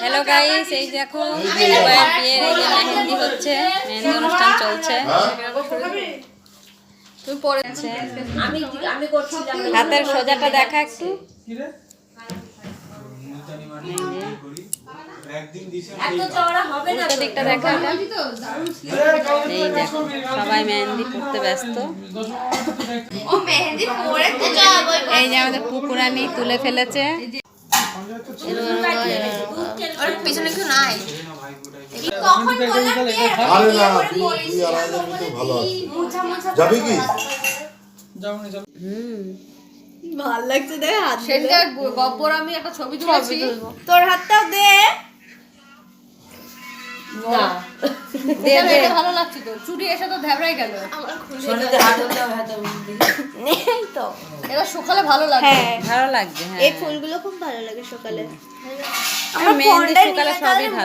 Hello guys এই দেখো বিয়ের এই যে মেহেন্দি হচ্ছে মেহেন্দি অনুষ্ঠান চলছে। তুমি পড়েছে আমি আমি হাতের সোজাটা দেখা একটু। এত চওড়া হবে না উল্টো দিকটা দেখা। এই দেখো সবাই মেহেন্দি পড়তে ব্যস্ত। এই যে আমাদের পুকুরানি তুলে ফেলেছে। পিছনে কিছু নাই। আরে না তুই তুই আর ভালো আছিস যাবি কি? ভালো লাগছে দেখ হাত গব্বর আমি একটা ছবি তুলেছি। তোর হাতটাও দে। দিয়ে ভালো লাগছে তো? চুড়ি এসে তো ধেবড়াই গেল। নেই তো। এবার সকালে ভালো লাগবে। হ্যাঁ। ভালো লাগবে হ্যাঁ। এই ফুলগুলো খুব ভালো লাগে সকালে আমার মেহেন্দি সকালে সবই ভালো।